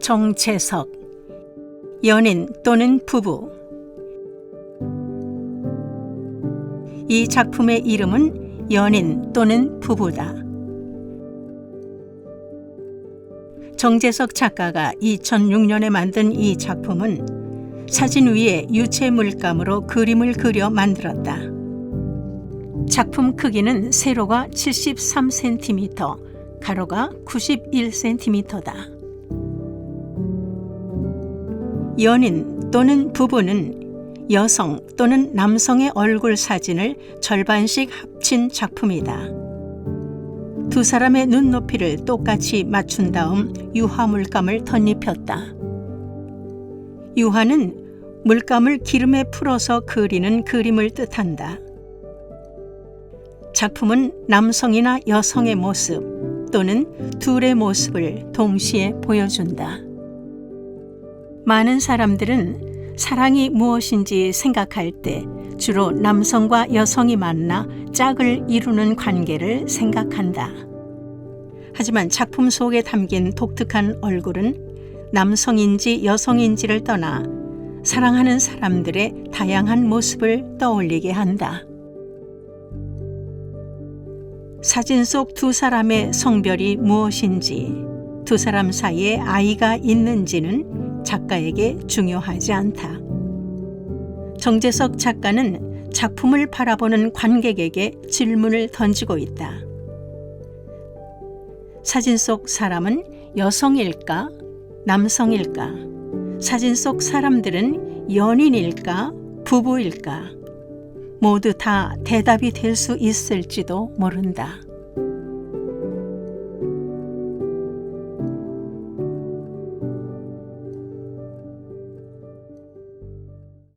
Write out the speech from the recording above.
정채석 연인 또는 부부 이 작품의 이름은 연인 또는 부부다. 정재석 작가가 2006년에 만든 이 작품은 사진 위에 유체 물감으로 그림을 그려 만들었다. 작품 크기는 세로가 73cm, 가로가 91cm다. 연인 또는 부부는 여성 또는 남성의 얼굴 사진을 절반씩 합친 작품이다. 두 사람의 눈높이를 똑같이 맞춘 다음 유화 물감을 덧입혔다. 유화는 물감을 기름에 풀어서 그리는 그림을 뜻한다. 작품은 남성이나 여성의 모습 또는 둘의 모습을 동시에 보여준다. 많은 사람들은 사랑이 무엇인지 생각할 때 주로 남성과 여성이 만나 짝을 이루는 관계를 생각한다. 하지만 작품 속에 담긴 독특한 얼굴은 남성인지 여성인지를 떠나 사랑하는 사람들의 다양한 모습을 떠올리게 한다. 사진 속 두 사람의 성별이 무엇인지, 두 사람 사이에 아이가 있는지는 작가에게 중요하지 않다. 정재석 작가는 작품을 바라보는 관객에게 질문을 던지고 있다. 사진 속 사람은 여성일까? 남성일까? 사진 속 사람들은 연인일까? 부부일까? 모두 다 대답이 될 수 있을지도 모른다.